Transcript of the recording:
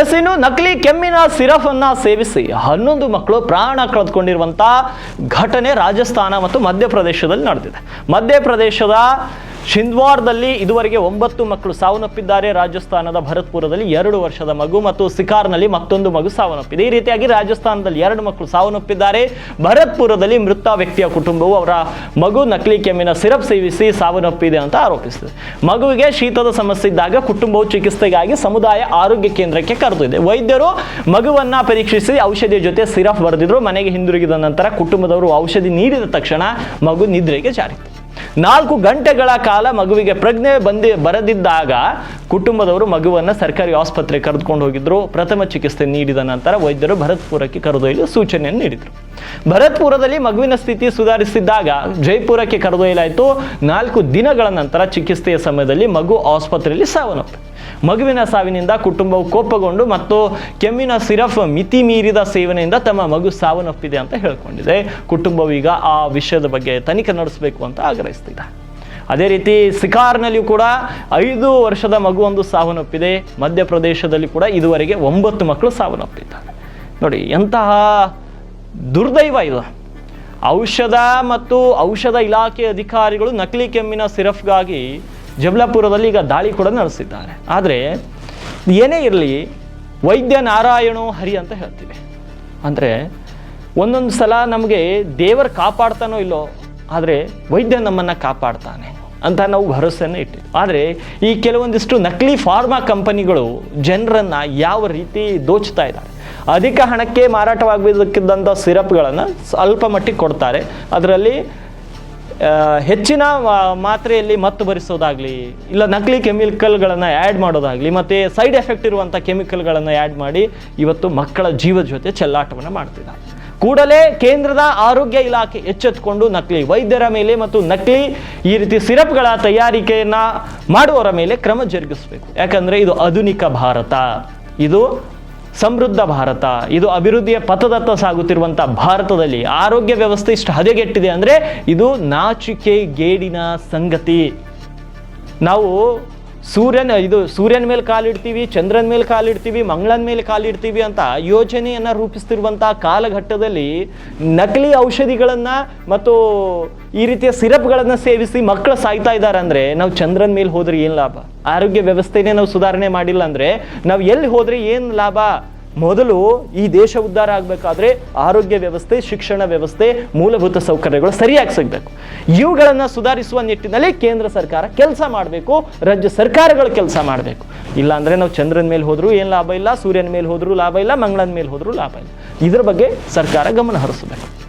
S ಇನ್ನು ನಕಲಿ ಕೆಮ್ಮಿನ syrup ಅನ್ನ ಸೇವಿಸಿ. ಹನ್ನೊಂದು ಮಕ್ಕಳು ಪ್ರಾಣ ಕಳೆದುಕೊಂಡಿರುವಂತಹ ಘಟನೆ ರಾಜಸ್ಥಾನ ಮತ್ತು ಮಧ್ಯಪ್ರದೇಶದಲ್ಲಿ ನಡೆದಿದೆ. ಮಧ್ಯಪ್ರದೇಶದ ಶಿಂದ್ವಾರ್ದಲ್ಲಿ ಇದುವರೆಗೆ ಒಂಬತ್ತು ಮಕ್ಕಳು ಸಾವನ್ನಪ್ಪಿದ್ದಾರೆ. ರಾಜಸ್ಥಾನದ ಭರತ್ಪುರದಲ್ಲಿ ಎರಡು ವರ್ಷದ ಮಗು ಮತ್ತು ಸಿಕಾರ್ನಲ್ಲಿ ಮತ್ತೊಂದು ಮಗು ಸಾವನ್ನಪ್ಪಿದೆ. ಈ ರೀತಿಯಾಗಿ ರಾಜಸ್ಥಾನದಲ್ಲಿ ಎರಡು ಮಕ್ಕಳು ಸಾವನ್ನಪ್ಪಿದ್ದಾರೆ. ಭರತ್ಪುರದಲ್ಲಿ ಮೃತ ವ್ಯಕ್ತಿಯ ಕುಟುಂಬವು ಅವರ ಮಗು ನಕಲಿ ಕೆಮ್ಮಿನ ಸಿರಪ್ ಸೇವಿಸಿ ಸಾವನ್ನಪ್ಪಿದೆ ಅಂತ ಆರೋಪಿಸಿದೆ. ಮಗುವಿಗೆ ಶೀತದ ಸಮಸ್ಯೆ ಇದ್ದಾಗ ಕುಟುಂಬವು ಚಿಕಿತ್ಸೆಗಾಗಿ ಸಮುದಾಯ ಆರೋಗ್ಯ ಕೇಂದ್ರಕ್ಕೆ ಕರೆದೊಯ್ದೆ ವೈದ್ಯರು ಮಗುವನ್ನ ಪರೀಕ್ಷಿಸಿ ಔಷಧಿಯ ಜೊತೆ ಸಿರಪ್ ಬರೆದಿದ್ರು. ಮನೆಗೆ ಹಿಂದಿರುಗಿದ ನಂತರ ಕುಟುಂಬದವರು ಔಷಧಿ ನೀಡಿದ ತಕ್ಷಣ ಮಗು ನಿದ್ರೆಗೆ ಜಾರಿತು ನಾಲ್ಕು ಗಂಟೆಗಳ ಕಾಲ ಮಗುವಿಗೆ ಪ್ರಜ್ಞೆ ಬಂದಿ ಬರದಿದ್ದಾಗ ಕುಟುಂಬದವರು ಮಗುವನ್ನು ಸರ್ಕಾರಿ ಆಸ್ಪತ್ರೆಗೆ ಕರೆದುಕೊಂಡು ಹೋಗಿದ್ರು. ಪ್ರಥಮ ಚಿಕಿತ್ಸೆ ನೀಡಿದ ನಂತರ ವೈದ್ಯರು ಭರತ್ಪುರಕ್ಕೆ ಕರೆದೊಯ್ಯಲು ಸೂಚನೆಯನ್ನು ನೀಡಿದರು. ಭರತ್ಪುರದಲ್ಲಿ ಮಗುವಿನ ಸ್ಥಿತಿ ಸುಧಾರಿಸಿದ್ದಾಗ ಜೈಪುರಕ್ಕೆ ಕರೆದೊಯ್ಯಲಾಯಿತು. ನಾಲ್ಕು ದಿನಗಳ ನಂತರ ಚಿಕಿತ್ಸೆಯ ಸಮಯದಲ್ಲಿ ಮಗು ಆಸ್ಪತ್ರೆಯಲ್ಲಿ ಸಾವನ್ನಪ್ಪಿದೆ ಮಗುವಿನ ಸಾವಿನಿಂದ ಕುಟುಂಬವು ಕೋಪಗೊಂಡು ಮತ್ತು ಕೆಮ್ಮಿನ ಸಿರಫ್ ಮಿತಿ ಮೀರಿದ ಸೇವನೆಯಿಂದ ತಮ್ಮ ಮಗು ಸಾವನ್ನಪ್ಪಿದೆ ಅಂತ ಹೇಳ್ಕೊಂಡಿದೆ. ಕುಟುಂಬವು ಈಗ ಆ ವಿಷಯದ ಬಗ್ಗೆ ತನಿಖೆ ನಡೆಸಬೇಕು ಅಂತ ಆಗ್ರಹಿಸ್ತಿದೆ. ಅದೇ ರೀತಿ ಸಿಕಾರ್ನಲ್ಲಿಯೂ ಕೂಡ ಐದು ವರ್ಷದ ಮಗುವೊಂದು ಸಾವನ್ನಪ್ಪಿದೆ. ಮಧ್ಯಪ್ರದೇಶದಲ್ಲಿ ಕೂಡ ಇದುವರೆಗೆ ಒಂಬತ್ತು ಮಕ್ಕಳು ಸಾವನ್ನಪ್ಪಿದ್ದಾರೆ. ನೋಡಿ, ಎಂತಹ ದುರ್ದೈವ ಇದು. ಔಷಧ ಮತ್ತು ಔಷಧ ಇಲಾಖೆ ಅಧಿಕಾರಿಗಳು ನಕಲಿ ಕೆಮ್ಮಿನ ಸಿರಫ್ಗಾಗಿ ಜಬಲಾಪುರದಲ್ಲಿ ಈಗ ದಾಳಿ ಕೂಡ ನಡೆಸಿದ್ದಾರೆ. ಆದರೆ ಏನೇ ಇರಲಿ, ವೈದ್ಯ ನಾರಾಯಣೋ ಹರಿ ಅಂತ ಹೇಳ್ತೀವಿ. ಅಂದರೆ ಒಂದೊಂದು ಸಲ ನಮಗೆ ದೇವರು ಕಾಪಾಡ್ತಾನೋ ಇಲ್ಲೋ, ಆದರೆ ವೈದ್ಯ ನಮ್ಮನ್ನು ಕಾಪಾಡ್ತಾನೆ ಅಂತ ನಾವು ಭರವಸೆಯನ್ನು ಇಟ್ಟಿದ್ದು ಆದರೆ ಈ ಕೆಲವೊಂದಿಷ್ಟು ನಕಲಿ ಫಾರ್ಮಾ ಕಂಪನಿಗಳು ಜನರನ್ನು ಯಾವ ರೀತಿ ದೋಚ್ತಾ ಇದ್ದಾರೆ. ಅಧಿಕ ಹಣಕ್ಕೆ ಮಾರಾಟವಾಗಬೇಕಿದ್ದಂಥ ಸಿರಪ್ಗಳನ್ನು ಸ್ವಲ್ಪ ಮಟ್ಟಿಗೆ ಕೊಡ್ತಾರೆ. ಅದರಲ್ಲಿ ಹೆಚ್ಚಿನ ಮಾತ್ರೆಯಲ್ಲಿ ಮತ್ತು ಬರಿಸೋದಾಗಲಿ ಇಲ್ಲ ನಕಲಿ ಕೆಮಿಕಲ್ಗಳನ್ನು ಆ್ಯಡ್ ಮಾಡೋದಾಗಲಿ, ಮತ್ತು ಸೈಡ್ ಎಫೆಕ್ಟ್ ಇರುವಂಥ ಕೆಮಿಕಲ್ಗಳನ್ನು ಆ್ಯಡ್ ಮಾಡಿ ಇವತ್ತು ಮಕ್ಕಳ ಜೀವದ ಜೊತೆ ಚೆಲ್ಲಾಟವನ್ನು ಮಾಡ್ತಿದ್ದಾರೆ. ಕೂಡಲೇ ಕೇಂದ್ರದ ಆರೋಗ್ಯ ಇಲಾಖೆ ಎಚ್ಚೆತ್ತುಕೊಂಡು ನಕಲಿ ವೈದ್ಯರ ಮೇಲೆ ಮತ್ತು ನಕಲಿ ಈ ರೀತಿ ಸಿರಪ್ಗಳ ತಯಾರಿಕೆಯನ್ನು ಮಾಡುವವರ ಮೇಲೆ ಕ್ರಮ ಜರುಗಿಸಬೇಕು. ಯಾಕಂದರೆ ಇದು ಆಧುನಿಕ ಭಾರತ. ಇದು ಸಮೃದ್ಧ ಭಾರತ. ಇದು ಅಭಿವೃದ್ಧಿಯ ಪಥದತ್ತ ಸಾಗುತ್ತಿರುವಂಥ ಭಾರತದಲ್ಲಿ ಆರೋಗ್ಯ ವ್ಯವಸ್ಥೆ ಇಷ್ಟು ಹದಗೆಟ್ಟಿದೆ ಅಂದರೆ ಇದು ನಾಚಿಕೆ ಗೇಡಿನ ಸಂಗತಿ. ನಾವು ಸೂರ್ಯನ, ಇದು ಸೂರ್ಯನ ಮೇಲೆ ಕಾಲಿಡ್ತೀವಿ ಚಂದ್ರನ ಮೇಲೆ ಕಾಲಿಡ್ತೀವಿ ಮಂಗಳನ ಮೇಲೆ ಕಾಲಿಡ್ತೀವಿ ಅಂತ ಯೋಜನೆಯನ್ನು ರೂಪಿಸ್ತಿರುವಂಥ ಕಾಲಘಟ್ಟದಲ್ಲಿ ನಕಲಿ ಔಷಧಿಗಳನ್ನು ಮತ್ತು ಈ ರೀತಿಯ ಸಿರಪ್ಗಳನ್ನು ಸೇವಿಸಿ ಮಕ್ಕಳು ಸಾಯ್ತಾ ಇದ್ದಾರೆ ಅಂದರೆ ನಾವು ಚಂದ್ರನ ಮೇಲೆ ಹೋದ್ರೆ ಏನು ಲಾಭ? ಆರೋಗ್ಯ ವ್ಯವಸ್ಥೆನೇ ನಾವು ಸುಧಾರಣೆ ಮಾಡಿಲ್ಲ ಅಂದರೆ ನಾವು ಎಲ್ಲಿ ಹೋದ್ರೆ ಏನು ಲಾಭ? ಮೊದಲು ಈ ದೇಶ ಉದ್ಧಾರ ಆಗಬೇಕಾದ್ರೆ ಆರೋಗ್ಯ ವ್ಯವಸ್ಥೆ, ಶಿಕ್ಷಣ ವ್ಯವಸ್ಥೆ, ಮೂಲಭೂತ ಸೌಕರ್ಯಗಳು ಸರಿಯಾಗಿ ಸಿಗಬೇಕು. ಇವುಗಳನ್ನು ಸುಧಾರಿಸುವ ನಿಟ್ಟಿನಲ್ಲಿ ಕೇಂದ್ರ ಸರ್ಕಾರ ಕೆಲಸ ಮಾಡಬೇಕು, ರಾಜ್ಯ ಸರ್ಕಾರಗಳು ಕೆಲಸ ಮಾಡಬೇಕು. ಇಲ್ಲಾಂದರೆ ನಾವು ಚಂದ್ರನ ಮೇಲೆ ಹೋದರೂ ಏನು ಲಾಭ ಇಲ್ಲ, ಸೂರ್ಯನ ಮೇಲೆ ಹೋದರೂ ಲಾಭ ಇಲ್ಲ, ಮಂಗಳನ ಮೇಲೆ ಹೋದರೂ ಲಾಭ ಇಲ್ಲ. ಇದ್ರ ಬಗ್ಗೆ ಸರ್ಕಾರ ಗಮನ ಹರಿಸಬೇಕು.